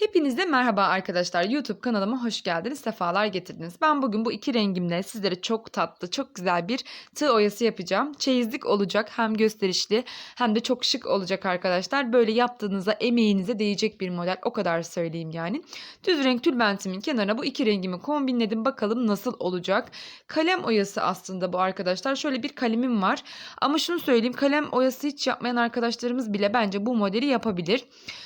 Hepinize merhaba arkadaşlar. YouTube kanalıma hoş geldiniz. Sefalar getirdiniz. Ben bugün bu iki rengimle sizlere çok tatlı, çok güzel bir tığ oyası yapacağım. Çeyizlik olacak. Hem gösterişli hem de çok şık olacak arkadaşlar. Böyle yaptığınızda emeğinize değecek bir model. O kadar söyleyeyim yani. Düz renk tülbentimin kenarına bu iki rengimi kombinledim. Bakalım nasıl olacak. Kalem oyası aslında bu arkadaşlar. Şöyle bir kalemim var. Ama şunu söyleyeyim. Kalem oyası hiç yapmayan arkadaşlarımız bile bence bu modeli yapabilir.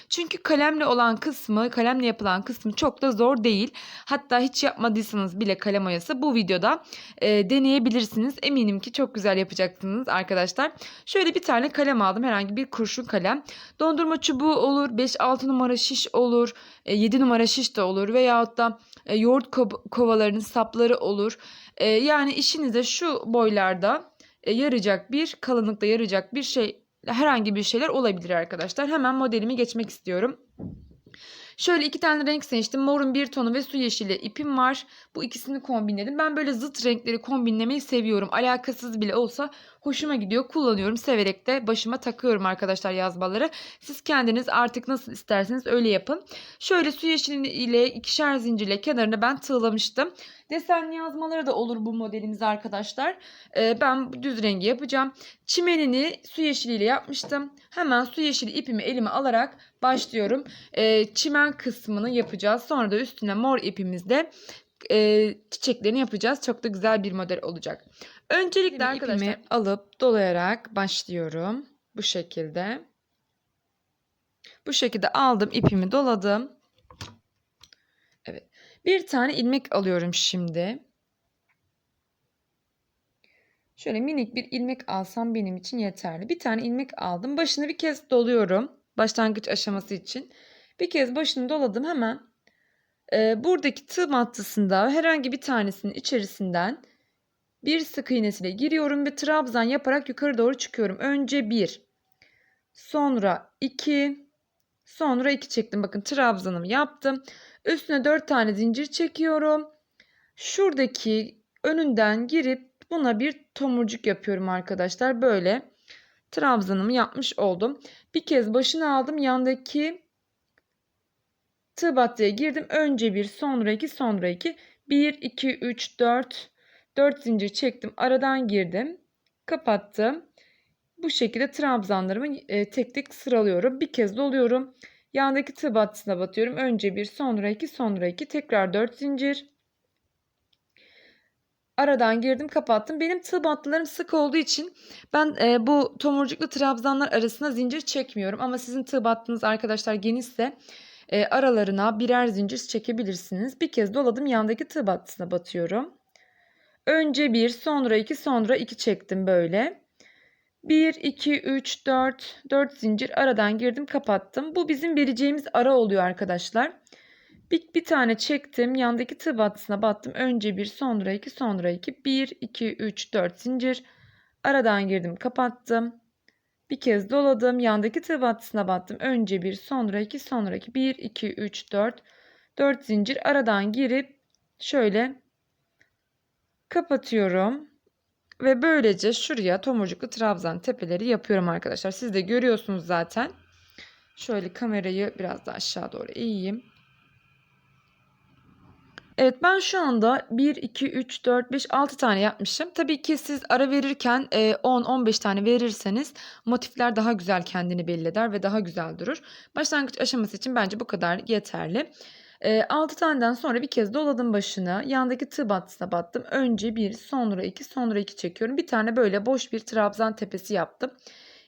Çünkü kalemle olan kısmı, kalemle yapılan kısmı çok da zor değil. Hatta hiç yapmadıysanız bile kalem oyası bu videoda e, deneyebilirsiniz. Eminim ki çok güzel yapacaksınız arkadaşlar. Şöyle bir tane kalem aldım. Herhangi bir kurşun kalem. Dondurma çubuğu olur, 5-6 numara şiş olur, e, 7 numara şiş de olur veyahut da e, yoğurt ko- kovalarının sapları olur. E, yani işinize şu boylarda e, yarayacak bir kalınlıkta yarayacak bir şey herhangi bir şeyler olabilir arkadaşlar. Hemen modelimi geçmek istiyorum. Şöyle iki tane renk seçtim. Morun bir tonu ve su yeşili ipim var. Bu ikisini kombinledim. Ben böyle zıt renkleri kombinlemeyi seviyorum. Alakasız bile olsa hoşuma gidiyor. Kullanıyorum. Severek de başıma takıyorum arkadaşlar yazmaları. Siz kendiniz artık nasıl isterseniz öyle yapın. Şöyle su yeşili ile ikişer zincirle kenarını ben tığlamıştım. Desenli yazmaları da olur bu modelimiz arkadaşlar. Ee, ben düz rengi yapacağım. Çimenini su yeşiliyle yapmıştım. Hemen su yeşili ipimi elime alarak başlıyorum. Ee, çimen kısmını yapacağız. Sonra da üstüne mor ipimizle e, çiçeklerini yapacağız. Çok da güzel bir model olacak. Öncelikle Şimdi arkadaşlar ipimi alıp dolayarak başlıyorum. Bu şekilde. Bu şekilde aldım ipimi doladım. Bir tane ilmek alıyorum şimdi. Şöyle minik bir ilmek alsam benim için yeterli. Bir tane ilmek aldım. Başını bir kez doluyorum. Başlangıç aşaması için. Bir kez başını doladım hemen. e, buradaki tığ mattısında herhangi bir tanesinin içerisinden bir sık iğnesiyle giriyorum ve trabzan yaparak yukarı doğru çıkıyorum. Önce bir, sonra iki, sonra iki çektim. Bakın trabzanımı yaptım. Üstüne dört tane zincir çekiyorum. Şuradaki önünden girip buna bir tomurcuk yapıyorum arkadaşlar. Böyle trabzanımı yapmış oldum. Bir kez başını aldım. Yandaki tığ battıya girdim. Önce bir, sonra iki, sonra iki. 1, 2, 3, 4. 4 zincir çektim. Aradan girdim. Kapattım. Bu şekilde trabzanlarımı e, tek tek sıralıyorum. Bir kez doluyorum. Yandaki tığ battısına batıyorum. Önce bir, sonra iki, sonra iki. Tekrar 4 zincir. Aradan girdim kapattım. Benim tığ battılarım sık olduğu için ben e, bu tomurcuklu trabzanlar arasına zincir çekmiyorum. Ama sizin tığ battınız arkadaşlar genişse e, aralarına birer zincir çekebilirsiniz. Bir kez doladım yandaki tığ battısına batıyorum. Önce bir sonra iki sonra iki çektim böyle. 1, 2, 3, 4, 4 zincir aradan girdim kapattım. Bu bizim vereceğimiz ara oluyor arkadaşlar. Bir, bir tane çektim. Yandaki tığ battısına battım. Önce bir, sonra iki, sonra iki. 1, 2, 3, 4 zincir. Aradan girdim, kapattım. Bir kez doladım. Yandaki tığ battısına battım. Önce bir, sonra iki, sonra iki. 1, 2, 3, 4. 4 zincir. Aradan girip şöyle kapatıyorum. Ve böylece şuraya tomurcuklu trabzan tepeleri yapıyorum arkadaşlar. Siz de görüyorsunuz zaten. Şöyle kamerayı biraz daha aşağı doğru eğeyim. Evet ben şu anda 1, 2, 3, 4, 5, 6 tane yapmışım. Tabii ki siz ara verirken 10-15 tane verirseniz motifler daha güzel kendini belli eder ve daha güzel durur. Başlangıç aşaması için bence bu kadar yeterli. 6 taneden sonra bir kez doladım başına. Yandaki tığ battım. Önce 1, sonra 2, sonra 2 çekiyorum. Bir tane böyle boş bir trabzan tepesi yaptım.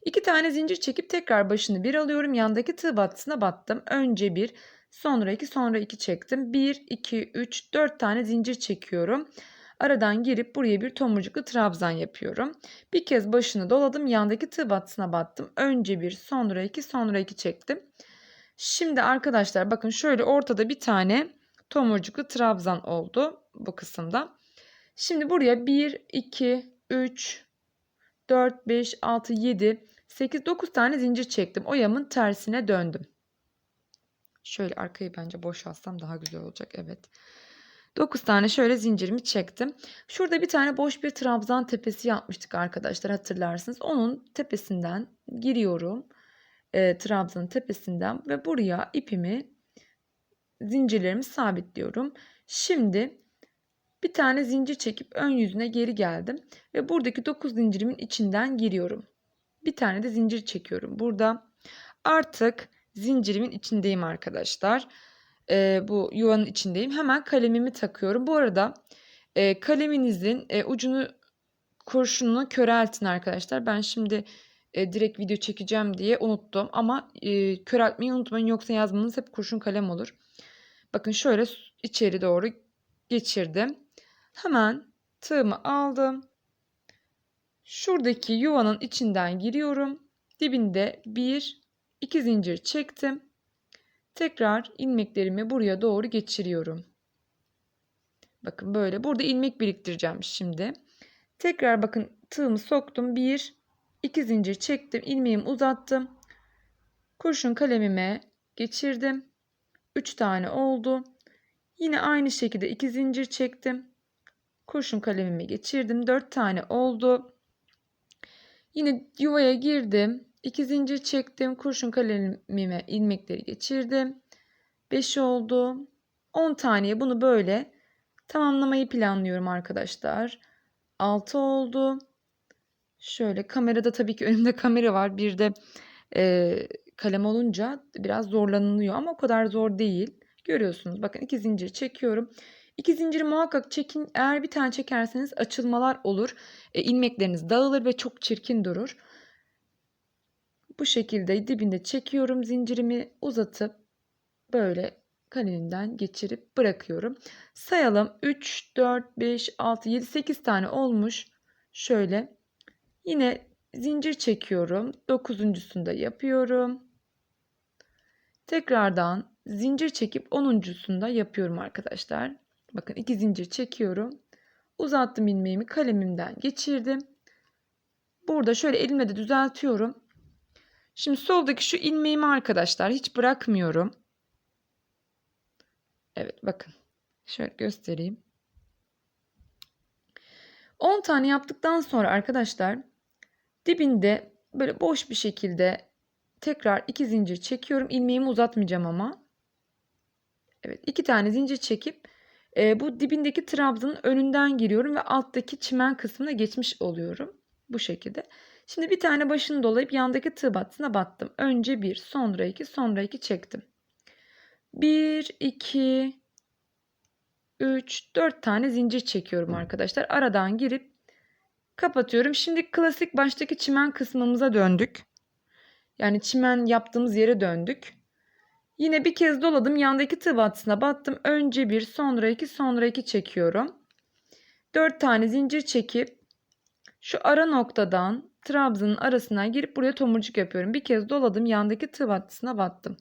2 tane zincir çekip tekrar başını bir alıyorum. Yandaki tığ battısına battım. Önce 1, Sonra 2 sonra 2 çektim. 1, 2, 3, 4 tane zincir çekiyorum. Aradan girip buraya bir tomurcuklu trabzan yapıyorum. Bir kez başını doladım. Yandaki tığ battım. Önce bir sonra 2 sonra 2 çektim. Şimdi arkadaşlar bakın şöyle ortada bir tane tomurcuklu trabzan oldu bu kısımda. Şimdi buraya 1, 2, 3, 4, 5, 6, 7, 8, 9 tane zincir çektim. Oyamın tersine döndüm. Şöyle arkayı bence boşaltsam daha güzel olacak. Evet. 9 tane şöyle zincirimi çektim. Şurada bir tane boş bir trabzan tepesi yapmıştık arkadaşlar hatırlarsınız. Onun tepesinden giriyorum. E, trabzanın tepesinden ve buraya ipimi zincirlerimi sabitliyorum. Şimdi bir tane zincir çekip ön yüzüne geri geldim ve buradaki 9 zincirimin içinden giriyorum. Bir tane de zincir çekiyorum. Burada artık zincirimin içindeyim arkadaşlar. Ee, bu yuvanın içindeyim. Hemen kalemimi takıyorum. Bu arada e, kaleminizin e, ucunu kurşununu köreltin arkadaşlar. Ben şimdi e, direkt video çekeceğim diye unuttum. Ama e, köreltmeyi unutmayın yoksa yazmanız hep kurşun kalem olur. Bakın şöyle içeri doğru geçirdim. Hemen tığımı aldım. Şuradaki yuvanın içinden giriyorum. Dibinde bir, iki zincir çektim. Tekrar ilmeklerimi buraya doğru geçiriyorum. Bakın böyle. Burada ilmek biriktireceğim şimdi. Tekrar bakın tığımı soktum. Bir, iki zincir çektim. ilmeğimi uzattım. Kurşun kalemime geçirdim. Üç tane oldu. Yine aynı şekilde iki zincir çektim. Kurşun kalemimi geçirdim. Dört tane oldu. Yine yuvaya girdim. 2 zincir çektim. Kurşun kalemime ilmekleri geçirdim. 5 oldu. 10 taneye bunu böyle tamamlamayı planlıyorum arkadaşlar. 6 oldu. Şöyle kamerada tabii ki önümde kamera var. Bir de e, kalem olunca biraz zorlanılıyor ama o kadar zor değil. Görüyorsunuz bakın iki zincir çekiyorum. İki zinciri muhakkak çekin. Eğer bir tane çekerseniz açılmalar olur. E, ilmekleriniz dağılır ve çok çirkin durur. Bu şekilde dibinde çekiyorum zincirimi uzatıp böyle kalemimden geçirip bırakıyorum. Sayalım 3, 4, 5, 6, 7, 8 tane olmuş. Şöyle yine zincir çekiyorum. Dokuzuncusunda yapıyorum. Tekrardan zincir çekip onuncusunda yapıyorum arkadaşlar. Bakın iki zincir çekiyorum. Uzattım ilmeğimi kalemimden geçirdim. Burada şöyle elimle de düzeltiyorum. Şimdi soldaki şu ilmeğimi arkadaşlar hiç bırakmıyorum. Evet bakın. Şöyle göstereyim. 10 tane yaptıktan sonra arkadaşlar dibinde böyle boş bir şekilde tekrar iki zincir çekiyorum. İlmeğimi uzatmayacağım ama. Evet iki tane zincir çekip e, bu dibindeki trabzanın önünden giriyorum ve alttaki çimen kısmına geçmiş oluyorum. Bu şekilde. Şimdi bir tane başını dolayıp yandaki tığ battısına battım. Önce bir, sonra iki, sonra iki çektim. Bir, iki, üç, dört tane zincir çekiyorum arkadaşlar. Aradan girip kapatıyorum. Şimdi klasik baştaki çimen kısmımıza döndük. Yani çimen yaptığımız yere döndük. Yine bir kez doladım. Yandaki tığ battım. Önce bir, sonra iki, sonra iki çekiyorum. Dört tane zincir çekip şu ara noktadan trabzanın arasına girip buraya tomurcuk yapıyorum. Bir kez doladım. Yandaki tığ battım.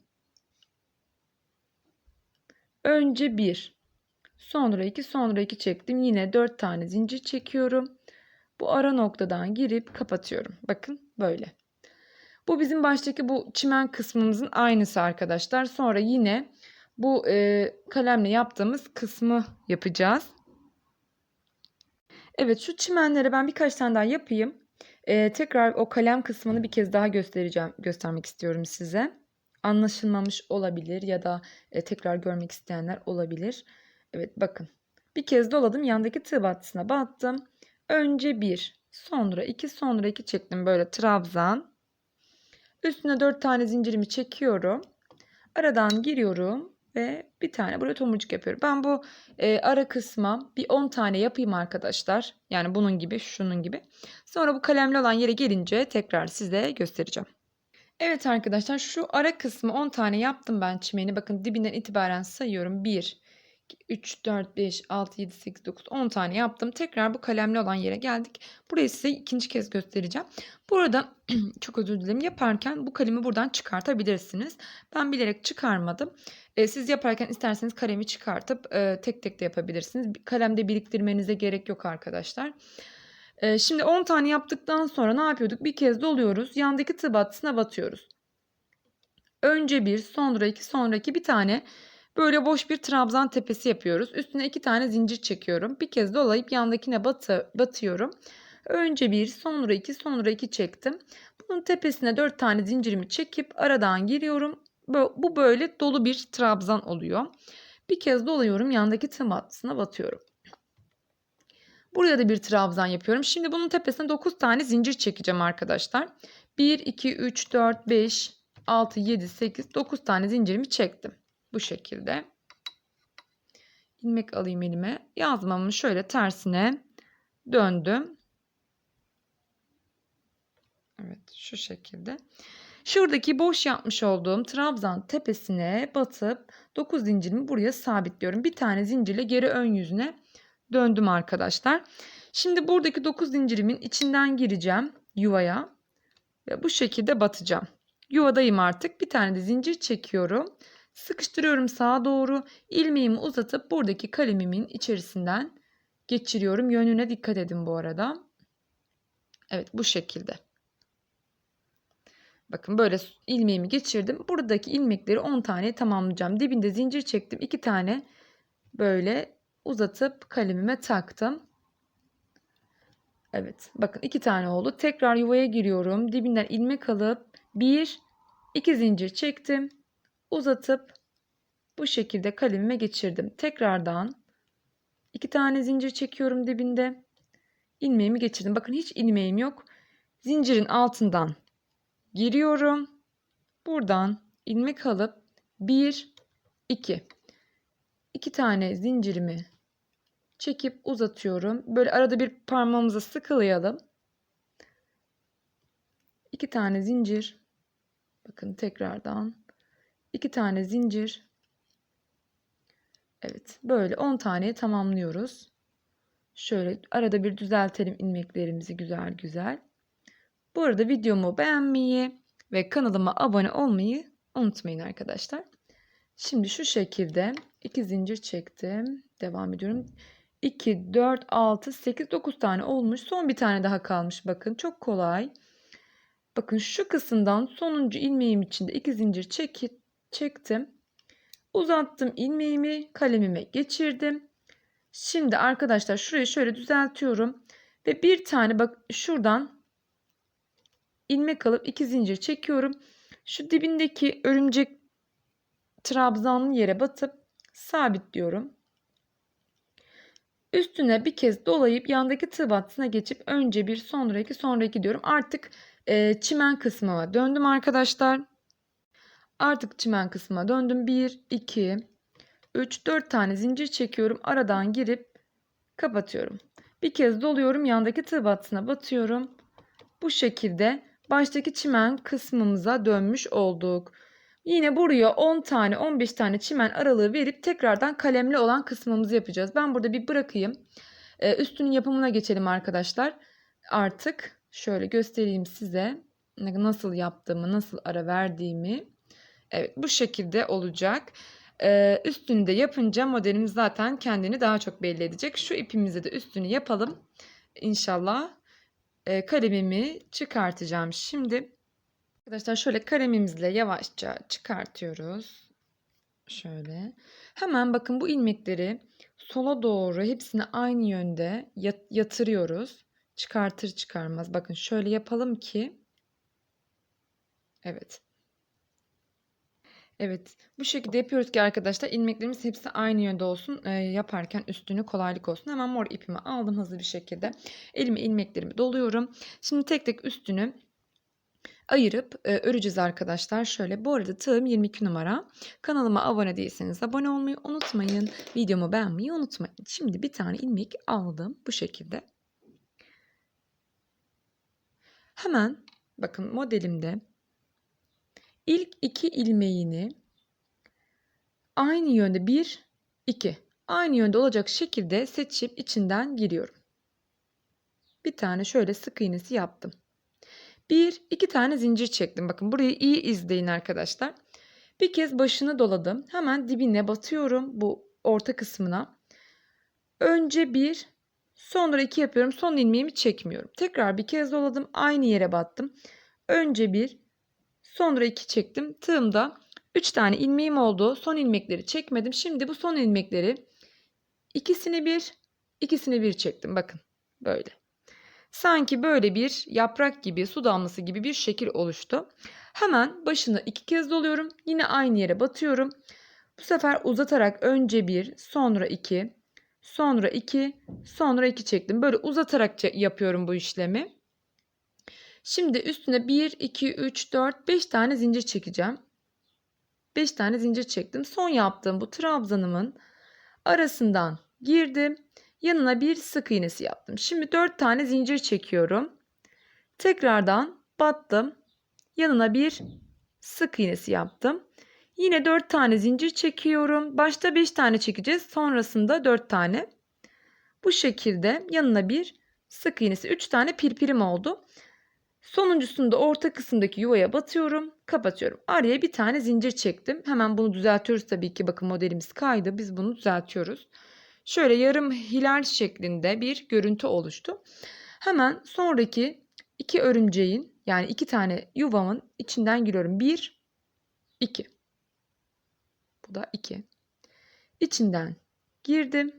Önce bir, sonra iki, sonra iki çektim. Yine dört tane zincir çekiyorum. Bu ara noktadan girip kapatıyorum. Bakın böyle. Bu bizim baştaki bu çimen kısmımızın aynısı arkadaşlar. Sonra yine bu e, kalemle yaptığımız kısmı yapacağız. Evet şu çimenlere ben birkaç tane daha yapayım. E, tekrar o kalem kısmını bir kez daha göstereceğim, göstermek istiyorum size. Anlaşılmamış olabilir ya da e, tekrar görmek isteyenler olabilir. Evet bakın. Bir kez doladım. Yandaki tığ battısına battım. Önce bir, sonra iki, sonra iki çektim böyle trabzan. Üstüne 4 tane zincirimi çekiyorum. Aradan giriyorum ve bir tane buraya tomurcuk yapıyorum. Ben bu e, ara kısma bir 10 tane yapayım arkadaşlar. Yani bunun gibi, şunun gibi. Sonra bu kalemli olan yere gelince tekrar size göstereceğim. Evet arkadaşlar şu ara kısmı 10 tane yaptım ben çimeni. Bakın dibinden itibaren sayıyorum. 1, 3, 4, 5, 6, 7, 8, 9, 10 tane yaptım. Tekrar bu kalemli olan yere geldik. Burayı size ikinci kez göstereceğim. Burada çok özür dilerim yaparken bu kalemi buradan çıkartabilirsiniz. Ben bilerek çıkarmadım. E, siz yaparken isterseniz kalemi çıkartıp e, tek tek de yapabilirsiniz. Kalemde biriktirmenize gerek yok arkadaşlar. E, şimdi 10 tane yaptıktan sonra ne yapıyorduk? Bir kez doluyoruz. Yandaki tığ battısına batıyoruz. Önce bir, sonra iki, sonra iki bir tane Böyle boş bir trabzan tepesi yapıyoruz. Üstüne iki tane zincir çekiyorum. Bir kez dolayıp yandakine batı, batıyorum. Önce bir, sonra iki, sonra iki çektim. Bunun tepesine dört tane zincirimi çekip aradan giriyorum. Bu, böyle dolu bir trabzan oluyor. Bir kez doluyorum yandaki tığ battısına batıyorum. Buraya da bir trabzan yapıyorum. Şimdi bunun tepesine 9 tane zincir çekeceğim arkadaşlar. 1, 2, 3, 4, 5, 6, 7, 8, 9 tane zincirimi çektim. Bu şekilde. ilmek alayım elime. Yazmamı şöyle tersine döndüm. Evet şu şekilde. Şuradaki boş yapmış olduğum trabzan tepesine batıp 9 zincirimi buraya sabitliyorum. Bir tane zincirle geri ön yüzüne döndüm arkadaşlar. Şimdi buradaki 9 zincirimin içinden gireceğim yuvaya ve bu şekilde batacağım. Yuvadayım artık. Bir tane de zincir çekiyorum. Sıkıştırıyorum sağa doğru. ilmeğimi uzatıp buradaki kalemimin içerisinden geçiriyorum. Yönüne dikkat edin bu arada. Evet bu şekilde. Bakın böyle ilmeğimi geçirdim. Buradaki ilmekleri 10 tane tamamlayacağım. Dibinde zincir çektim. 2 tane böyle uzatıp kalemime taktım. Evet bakın 2 tane oldu. Tekrar yuvaya giriyorum. Dibinden ilmek alıp 1 2 zincir çektim. Uzatıp bu şekilde kalemime geçirdim. Tekrardan 2 tane zincir çekiyorum dibinde. ilmeğimi geçirdim. Bakın hiç ilmeğim yok. Zincirin altından giriyorum. Buradan ilmek alıp 1 2 2 tane zincirimi çekip uzatıyorum. Böyle arada bir parmağımıza sıkılayalım. 2 tane zincir. Bakın tekrardan 2 tane zincir. Evet, böyle 10 tane tamamlıyoruz. Şöyle arada bir düzeltelim ilmeklerimizi güzel güzel. Bu arada videomu beğenmeyi ve kanalıma abone olmayı unutmayın arkadaşlar. Şimdi şu şekilde iki zincir çektim. Devam ediyorum. 2, 4, 6, 8, 9 tane olmuş. Son bir tane daha kalmış. Bakın çok kolay. Bakın şu kısımdan sonuncu ilmeğim içinde iki zincir çek çektim. Uzattım ilmeğimi kalemime geçirdim. Şimdi arkadaşlar şurayı şöyle düzeltiyorum. Ve bir tane bak şuradan ilmek alıp iki zincir çekiyorum. Şu dibindeki örümcek trabzanlı yere batıp sabitliyorum. Üstüne bir kez dolayıp yandaki tığ battısına geçip önce bir sonra iki sonra iki diyorum. Artık e, çimen kısmına döndüm arkadaşlar. Artık çimen kısmına döndüm. 1, 2, 3, 4 tane zincir çekiyorum. Aradan girip kapatıyorum. Bir kez doluyorum. Yandaki tığ battısına batıyorum. Bu şekilde baştaki çimen kısmımıza dönmüş olduk. Yine buraya 10 tane 15 tane çimen aralığı verip tekrardan kalemli olan kısmımızı yapacağız. Ben burada bir bırakayım. Ee, üstünün yapımına geçelim arkadaşlar. Artık şöyle göstereyim size nasıl yaptığımı, nasıl ara verdiğimi. Evet bu şekilde olacak. Ee, üstünü de yapınca modelimiz zaten kendini daha çok belli edecek. Şu ipimizi de üstünü yapalım. İnşallah e, kalemimi çıkartacağım. Şimdi arkadaşlar şöyle kalemimizle yavaşça çıkartıyoruz. Şöyle. Hemen bakın bu ilmekleri sola doğru hepsini aynı yönde yatırıyoruz. Çıkartır çıkarmaz. Bakın şöyle yapalım ki. Evet. Evet. Bu şekilde yapıyoruz ki arkadaşlar ilmeklerimiz hepsi aynı yönde olsun. E, yaparken üstünü kolaylık olsun. Hemen mor ipimi aldım hızlı bir şekilde. Elime ilmeklerimi doluyorum. Şimdi tek tek üstünü ayırıp e, öreceğiz arkadaşlar. Şöyle bu arada tığım 22 numara. Kanalıma abone değilseniz abone olmayı unutmayın. Videomu beğenmeyi unutmayın. Şimdi bir tane ilmek aldım bu şekilde. Hemen bakın modelimde ilk iki ilmeğini aynı yönde bir, iki aynı yönde olacak şekilde seçip içinden giriyorum. Bir tane şöyle sık iğnesi yaptım. Bir, iki tane zincir çektim. Bakın burayı iyi izleyin arkadaşlar. Bir kez başını doladım. Hemen dibine batıyorum bu orta kısmına. Önce bir, sonra iki yapıyorum. Son ilmeğimi çekmiyorum. Tekrar bir kez doladım. Aynı yere battım. Önce bir, Sonra 2 çektim. Tığımda 3 tane ilmeğim oldu. Son ilmekleri çekmedim. Şimdi bu son ilmekleri ikisini bir, ikisini bir çektim. Bakın böyle. Sanki böyle bir yaprak gibi, su damlası gibi bir şekil oluştu. Hemen başını iki kez doluyorum. Yine aynı yere batıyorum. Bu sefer uzatarak önce bir, sonra iki, sonra iki, sonra iki çektim. Böyle uzatarak yapıyorum bu işlemi. Şimdi üstüne 1, 2, 3, 4, 5 tane zincir çekeceğim. 5 tane zincir çektim. Son yaptığım bu trabzanımın arasından girdim. Yanına bir sık iğnesi yaptım. Şimdi 4 tane zincir çekiyorum. Tekrardan battım. Yanına bir sık iğnesi yaptım. Yine 4 tane zincir çekiyorum. Başta 5 tane çekeceğiz. Sonrasında 4 tane. Bu şekilde yanına bir sık iğnesi 3 tane pirpirim oldu. Sonuncusunu da orta kısımdaki yuvaya batıyorum. Kapatıyorum. Araya bir tane zincir çektim. Hemen bunu düzeltiyoruz tabii ki. Bakın modelimiz kaydı. Biz bunu düzeltiyoruz. Şöyle yarım hilal şeklinde bir görüntü oluştu. Hemen sonraki iki örümceğin yani iki tane yuvamın içinden giriyorum. Bir, iki. Bu da iki. İçinden girdim.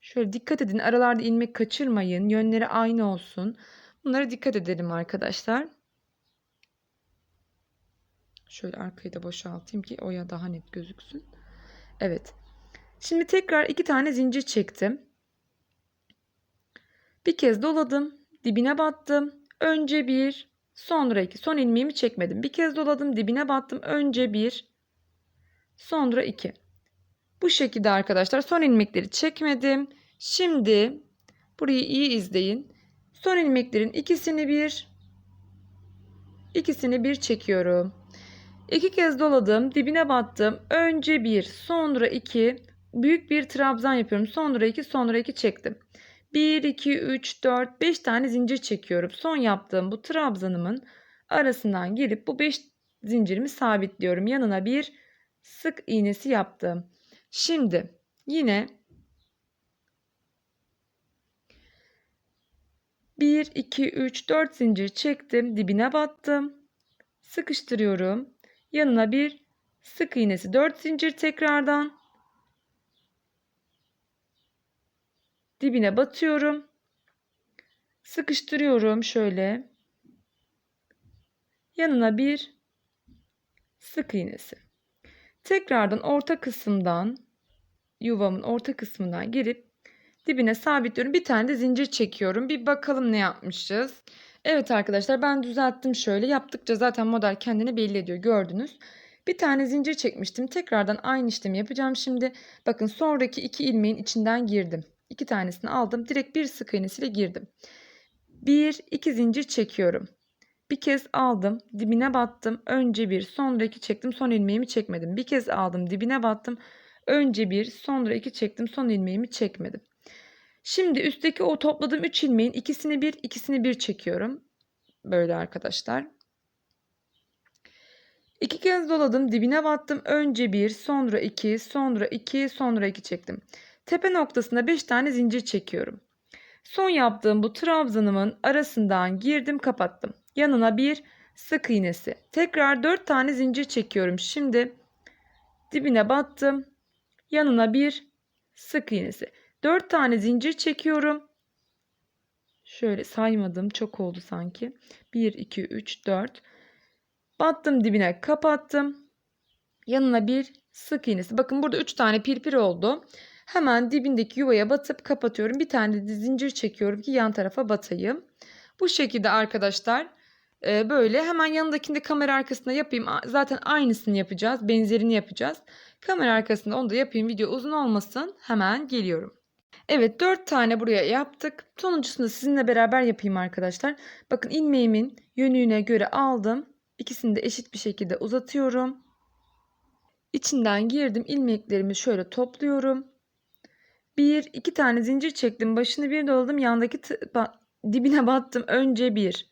Şöyle dikkat edin aralarda ilmek kaçırmayın. Yönleri aynı olsun. Bunlara dikkat edelim arkadaşlar. Şöyle arkayı da boşaltayım ki oya daha net gözüksün. Evet. Şimdi tekrar iki tane zincir çektim. Bir kez doladım. Dibine battım. Önce bir, sonra iki. Son ilmeğimi çekmedim. Bir kez doladım. Dibine battım. Önce bir, sonra iki. Bu şekilde arkadaşlar son ilmekleri çekmedim. Şimdi burayı iyi izleyin. Son ilmeklerin ikisini bir, ikisini bir çekiyorum. İki kez doladım, dibine battım. Önce bir, sonra iki, büyük bir trabzan yapıyorum. Sonra iki, sonra iki çektim. 1, 2, 3, 4, 5 tane zincir çekiyorum. Son yaptığım bu trabzanımın arasından girip bu 5 zincirimi sabitliyorum. Yanına bir sık iğnesi yaptım. Şimdi yine 1, 2, 3, 4 zincir çektim. Dibine battım. Sıkıştırıyorum. Yanına bir sık iğnesi 4 zincir tekrardan. Dibine batıyorum. Sıkıştırıyorum şöyle. Yanına bir sık iğnesi. Tekrardan orta kısımdan yuvamın orta kısmından girip dibine sabitliyorum. Bir tane de zincir çekiyorum. Bir bakalım ne yapmışız. Evet arkadaşlar ben düzelttim şöyle. Yaptıkça zaten model kendini belli ediyor gördünüz. Bir tane zincir çekmiştim. Tekrardan aynı işlemi yapacağım şimdi. Bakın sonraki iki ilmeğin içinden girdim. İki tanesini aldım. Direkt bir sık iğnesiyle girdim. Bir, iki zincir çekiyorum. Bir kez aldım, dibine battım. Önce bir, sonra iki çektim. Son ilmeğimi çekmedim. Bir kez aldım, dibine battım. Önce bir, sonra iki çektim. Son ilmeğimi çekmedim. Şimdi üstteki o topladığım 3 ilmeğin ikisini bir, ikisini bir çekiyorum. Böyle arkadaşlar. İki kez doladım, dibine battım. Önce bir, sonra iki, sonra iki, sonra iki çektim. Tepe noktasında 5 tane zincir çekiyorum. Son yaptığım bu trabzanımın arasından girdim, kapattım. Yanına bir sık iğnesi. Tekrar 4 tane zincir çekiyorum. Şimdi dibine battım. Yanına bir sık iğnesi. 4 tane zincir çekiyorum. Şöyle saymadım. Çok oldu sanki. 1, 2, 3, 4. Battım dibine kapattım. Yanına bir sık iğnesi. Bakın burada 3 tane pirpir oldu. Hemen dibindeki yuvaya batıp kapatıyorum. Bir tane de zincir çekiyorum ki yan tarafa batayım. Bu şekilde arkadaşlar e, böyle hemen yanındakini de kamera arkasında yapayım. Zaten aynısını yapacağız. Benzerini yapacağız. Kamera arkasında onu da yapayım. Video uzun olmasın. Hemen geliyorum. Evet 4 tane buraya yaptık. Sonuncusunu sizinle beraber yapayım arkadaşlar. Bakın ilmeğimin yönüne göre aldım. İkisini de eşit bir şekilde uzatıyorum. İçinden girdim. ilmeklerimi şöyle topluyorum. Bir, iki tane zincir çektim. Başını bir doladım. Yandaki dibine battım. Önce bir.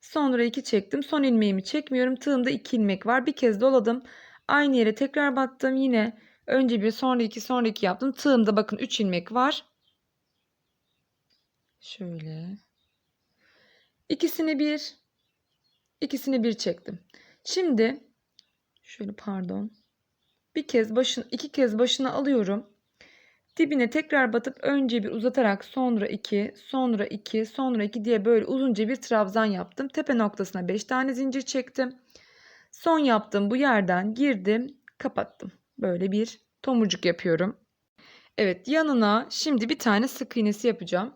Sonra iki çektim. Son ilmeğimi çekmiyorum. Tığımda iki ilmek var. Bir kez doladım. Aynı yere tekrar battım. Yine önce bir sonra iki sonra iki yaptım. Tığımda bakın üç ilmek var. Şöyle. İkisini bir. ikisini bir çektim. Şimdi şöyle pardon. Bir kez başını iki kez başına alıyorum. Dibine tekrar batıp önce bir uzatarak sonra 2, sonra 2, sonra 2 diye böyle uzunca bir trabzan yaptım. Tepe noktasına 5 tane zincir çektim. Son yaptığım bu yerden girdim, kapattım. Böyle bir tomurcuk yapıyorum. Evet, yanına şimdi bir tane sık iğnesi yapacağım.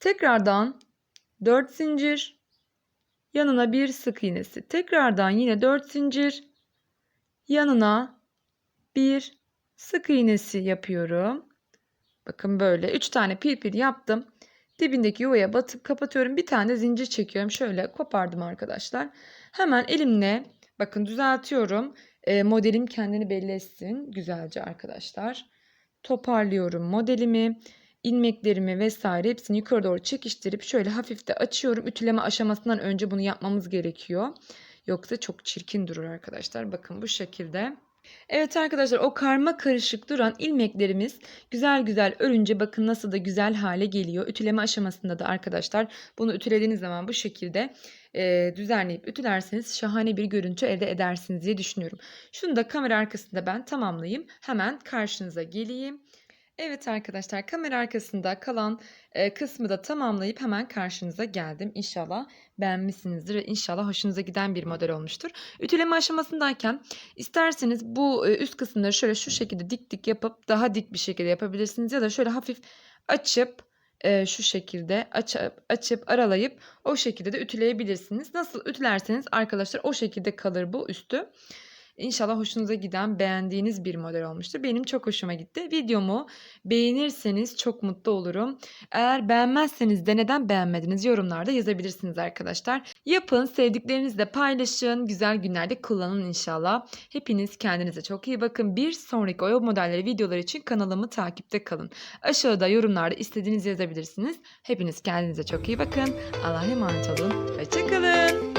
Tekrardan 4 zincir, yanına bir sık iğnesi. Tekrardan yine 4 zincir, yanına bir sık iğnesi yapıyorum. Bakın böyle 3 tane pirpir yaptım. Dibindeki yuvaya batıp kapatıyorum. Bir tane zincir çekiyorum. Şöyle kopardım arkadaşlar. Hemen elimle bakın düzeltiyorum. E, modelim kendini belli etsin. Güzelce arkadaşlar. Toparlıyorum modelimi. ilmeklerimi vesaire hepsini yukarı doğru çekiştirip şöyle hafif de açıyorum. Ütüleme aşamasından önce bunu yapmamız gerekiyor. Yoksa çok çirkin durur arkadaşlar. Bakın bu şekilde. Evet arkadaşlar o karma karışık duran ilmeklerimiz güzel güzel örünce bakın nasıl da güzel hale geliyor. Ütüleme aşamasında da arkadaşlar bunu ütülediğiniz zaman bu şekilde e, düzenleyip ütülerseniz şahane bir görüntü elde edersiniz diye düşünüyorum. Şunu da kamera arkasında ben tamamlayayım. Hemen karşınıza geleyim. Evet arkadaşlar kamera arkasında kalan e, kısmı da tamamlayıp hemen karşınıza geldim. İnşallah beğenmişsinizdir ve inşallah hoşunuza giden bir model olmuştur. Ütüleme aşamasındayken isterseniz bu e, üst kısımları şöyle şu şekilde dik dik yapıp daha dik bir şekilde yapabilirsiniz ya da şöyle hafif açıp e, şu şekilde açıp, açıp aralayıp o şekilde de ütüleyebilirsiniz. Nasıl ütülerseniz arkadaşlar o şekilde kalır bu üstü. İnşallah hoşunuza giden, beğendiğiniz bir model olmuştur. Benim çok hoşuma gitti. Videomu beğenirseniz çok mutlu olurum. Eğer beğenmezseniz de neden beğenmediniz yorumlarda yazabilirsiniz arkadaşlar. Yapın, sevdiklerinizle paylaşın, güzel günlerde kullanın inşallah. Hepiniz kendinize çok iyi bakın. Bir sonraki oyo modelleri videolar için kanalımı takipte kalın. Aşağıda yorumlarda istediğinizi yazabilirsiniz. Hepiniz kendinize çok iyi bakın. Allah'a emanet olun. Hoşçakalın.